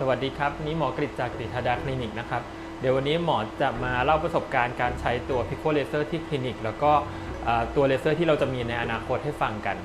สวัสดีครับ นี่หมอกฤษจากกฤษดาคลินิกนะครับ เดี๋ยววันนี้หมอจะมาเล่าประสบการณ์การใช้ตัวพิโคเลเซอร์ที่คลินิก แล้วก็ตัวเลเซอร์ที่เราจะมีในอนาคตให้ฟังกัน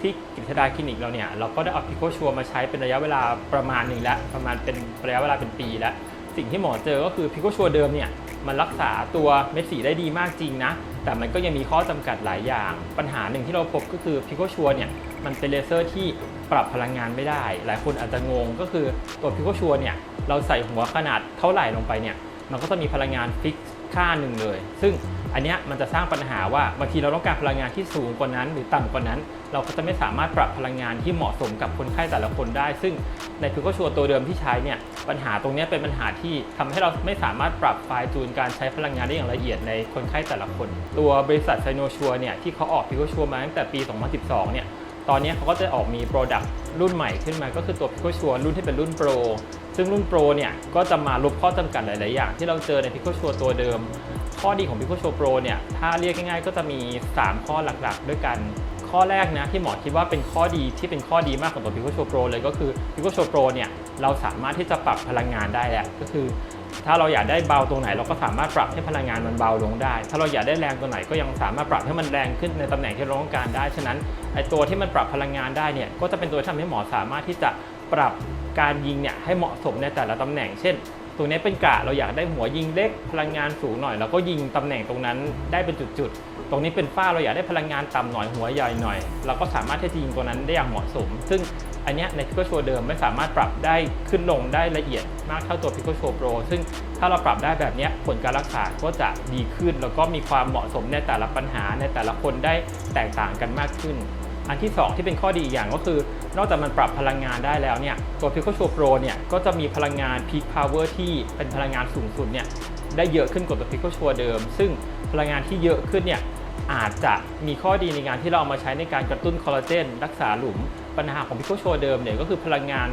ที่กฤษดาคลินิกเราเนี่ย เราก็ได้เอาพิโคชัวมาใช้เป็นระยะเวลาประมาณหนึ่งแล้ว ประมาณเป็นระยะเวลาเป็นปีแล้ว สิ่งที่หมอเจอก็คือพิโคชัวเดิมเนี่ยมันรักษาตัวเม็ดสีได้ดีมากจริงนะ แต่มันก็ยังมีข้อจำกัดหลายอย่าง ปัญหาหนึ่งที่เราพบก็คือพิโคชัวเนี่ย มันเป็นเลเซอร์ที่ปรับพลังงานไม่ได้ หลายคนอาจจะงงก็คือตัวพิโคชัวเนี่ยเราใส่หัวขนาดเท่าไหร่ลงไปเนี่ยมันก็จะมีพลังงานฟิกค่าหนึ่งเลย ซึ่งอันเนี้ยมันจะสร้างปัญหาว่าบางทีเราต้องการพลังงานที่สูงกว่านั้น หรือต่ำกว่านั้น เราก็จะไม่สามารถปรับพลังงานที่เหมาะสมกับคนไข้แต่ละคนได้ ซึ่งในพิโคชัวตัวเดิมที่ใช้เนี่ยปัญหาตรงนี้เป็นปัญหาที่ทำให้เราไม่สามารถปรับไฟจูนการใช้พลังงานได้อย่างละเอียดในคนไข้แต่ละคน ตัวบริษัทไซโนชัวเนี่ยที่เขาออกพิโคชัวมาตั้งแต่ปี 2012 เนี่ย ตอนนี้เขาก็จะออกมีโปรดักต์รุ่นใหม่ขึ้นมา ก็คือตัว Pico s u r e รุ่นที่เป็นรุ่นโปรซึ่งรุ่นโปรเนี่ยก็จะมาลบข้อจำกัดหลาย ๆ อย่างที่เราเจอใน Pico s u r e ตัวเดิม ข้อดีของ Pico s u r e Pro เนี่ยถ้าเรียกง่าย ๆ ก็จะมี 3 ข้อหลัก ๆ ด้วยกันข้อแรกนะที่หมอคิดว่าเป็นข้อดีที่เป็นข้อดีมากของตัว Pico s u r e Pro เลยก็คือ Pico s u r e Pro เนี่ยเราสามารถที่จะปรับพลังงานได้แหล้วก็คือ ถ้าเราอยากได้เบาตรงไหนเราก็สามารถปรับให้พลังงานมันเบาลงได้ ถ้าเราอยากได้แรงตรงไหนก็ยังสามารถปรับให้มันแรงขึ้นในตำแหน่งที่เราต้องการได้ ฉะนั้นไอตัวที่มันปรับพลังงานได้เนี่ยก็จะเป็นตัวที่ทำให้หมอสามารถที่จะปรับการยิงเนี่ยให้เหมาะสมในแต่ละตำแหน่ง เช่น ตรงนี้เป็นกะเราอยากได้หัวยิงเล็กพลังงานสูงหน่อยเราก็ยิงตำแหน่งตรงนั้นได้เป็นจุดๆ ตรงนี้เป็นฝ้าเราอยากได้พลังงานต่ำหน่อยหัวใหญ่หน่อย เราก็สามารถที่จะยิงตัวนั้นได้อย่างเหมาะสม ซึ่งอันนี้ในพิโคชัวเดิมไม่สามารถปรับได้ขึ้นลงได้ละเอียดมากเท่าตัวพิโคชัวโปรซึ่งถ้าเราปรับได้แบบนี้ผลการรักษาก็จะดีขึ้น แล้วก็มีความเหมาะสมในแต่ละปัญหาในแต่ละคนได้แตกต่างกันมากขึ้น อันที่ 2 ที่เป็นข้อดีอีกอย่างก็คือ นอกจากมันปรับพลังงานได้แล้วเนี่ยตัว Pico Show Pro เนี่ยก็จะมีพลังงาน Peak Power ที่เป็นพลังงานสูงสุดเนี่ยได้เยอะขึ้นกว่าตัว Pico Show เดิม ซึ่งพลังงานที่เยอะขึ้นเนี่ยอาจจะมีข้อดีในงานที่เราเอามาใช้ในการกระตุ้นคอลลาเจนรักษาหลุมปัญหาของ Pico Show เดิมเนี่ยก็คือพลังงาน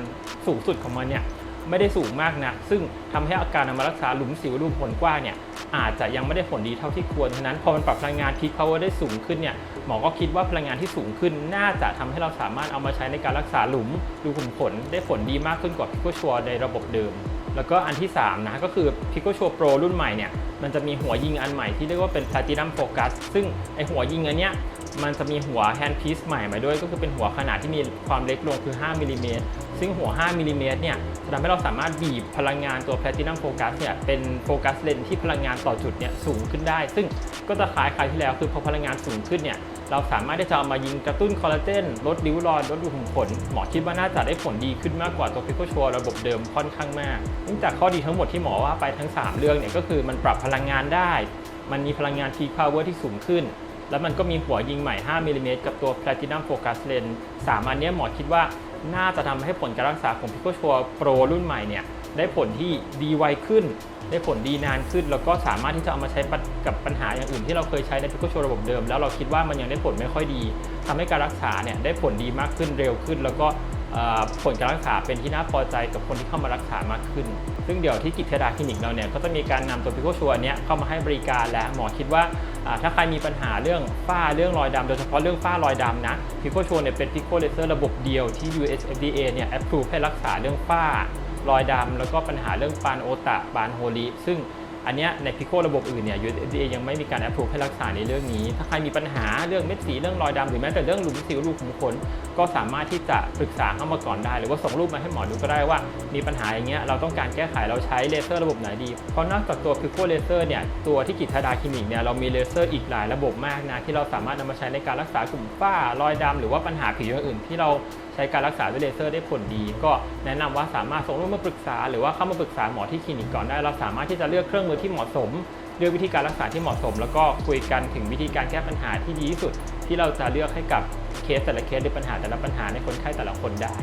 สูงสุดของมันเนี่ย ไม่ได้สูงมากนะซึ่งทำให้อาการนำมารักษาหลุมสิวรูผลกว้างเนี่ยอาจจะยังไม่ได้ผลดีเท่าที่ควรฉะนั้นพอมันปรับพลังงาน Peak Power ได้สูงขึ้นเนี่ยหมอก็คิดว่าพลังงานที่สูงขึ้น น่าจะทำให้เราสามารถเอามาใช้ในการรักษาหลุมดูขุมขนได้ผลดีมากขึ้นกว่า Pico Sure ในระบบเดิม แล้วก็อันที่ 3 นะก็คือ Pico Sure Pro รุ่นใหม่เนี่ยมันจะมีหัวยิงอันใหม่ที่เรียกว่าเป็น Platinum Focus ซึ่งไอหัวยิงอันเนี้ย มันจะมีหัว hand piece ใหม่มาด้วยก็คือเป็นหัวขนาดที่มีความเล็กลงคือ 5มิลลิเมตรซึ่งหัว 5มิลลิเมตรเนี่ยจะทำให้เราสามารถบีบพลังงานตัว Platinum Focus เนี่ยเป็นโฟกัสเลนที่พลังงานต่อจุดเนี่ยสูงขึ้นได้ ซึ่งก็จะคล้ายคล้ายที่แล้วคือพอพลังงานสูงขึ้นเนี่ยเราสามารถที่จะเอามายิงกระตุ้นคอลลาเจนลดริ้วรอยลดรูขุมขนหมอคิดว่าน่าจะได้ผลดีขึ้นมากกว่าตัวพิโคชัวระบบเดิมค่อนข้างมากเนื่องจากข้อดีทั้งหมดที่หมอว่าไปทั้ง 3 เรื่องเนี่ยก็คือมันปรับพลังงานได้ มันมีพลังงาน peak power ที่สูงขึ้น แล้วมันก็มีหัวยิงใหม่ 5มิลลิเมตรกับตัว platinum focus lens สามอันนี้หมอคิดว่าน่าจะทำให้ผลการรักษาของพิโคชัวโปรรุ่นใหม่เนี่ยได้ผลที่ดีไวขึ้น ได้ผลดีนานขึ้น แล้วก็สามารถที่จะเอามาใช้กับปัญหาอย่างอื่นที่เราเคยใช้ในพิโคชัวระบบเดิม แล้วเราคิดว่ามันยังได้ผลไม่ค่อยดีทำให้การรักษาเนี่ยได้ผลดีมากขึ้นเร็วขึ้น แล้วก็ ผลการรักษาเป็นที่น่าพอใจกับคนที่เข้ามารักษามากขึ้น ซึ่งเดี๋ยวที่กิจเทดาคลินิกเราเนี่ยก็จะมีการนำตัวพิโคชัวเนี้ยเข้ามาให้บริการและหมอคิดว่าถ้าใครมีปัญหาเรื่องฝ้าเรื่องรอยดำโดยเฉพาะเรื่องฝ้ารอยดำนะพิโคชัวเนี่ยเป็นพิโคเลเซอร์ระบบเดียวที่ US FDA เนี่ย approve ให้รักษาเรื่องฝ้ารอยดำแล้วก็ปัญหาเรื่องปานโอตะปานโฮลิซึ่ง อันเนี้ยในพิโคระบบอื่นเนี่ย USDA ยังไม่มีการ approve ให้รักษาในเรื่องนี้ ถ้าใครมีปัญหาเรื่องเม็ดสีเรื่องรอยดำหรือแม้แต่เรื่องหลุมสิวรูขุมขนก็สามารถที่จะปรึกษาเข้ามาก่อนได้ หรือว่าส่งรูปมาให้หมอดูก็ได้ว่า มีปัญหาอย่างเงี้ยเราต้องการแก้ไขเราใช้เลเซอร์ระบบไหนดี เพราะนอกจากตัวพิโคเลเซอร์เนี่ยตัวที่กิจธดาคลินิกเนี่ยเรามีเลเซอร์อีกหลายระบบมากนะที่เราสามารถนำมาใช้ในการรักษากลุ่มฝ้ารอยดำหรือว่าปัญหาผิวอย่างอื่นที่เราใช้การรักษาด้วยเลเซอร์ได้ผลดี ก็แนะนำว่าสามารถส่งรูปมาปรึกษา หรือว่าเข้ามาปรึกษาหมอที่คลินิกก่อนได้เราสามารถที่จะเลือกเครื่องมือที่เหมาะสมเลือกวิธีการรักษาที่เหมาะสม แล้วก็คุยกันถึงวิธีการแก้ปัญหาที่ดีที่สุด ที่เราจะเลือกให้กับเคสแต่ละเคสหรือปัญหาแต่ละปัญหาในคนไข้แต่ละคนได้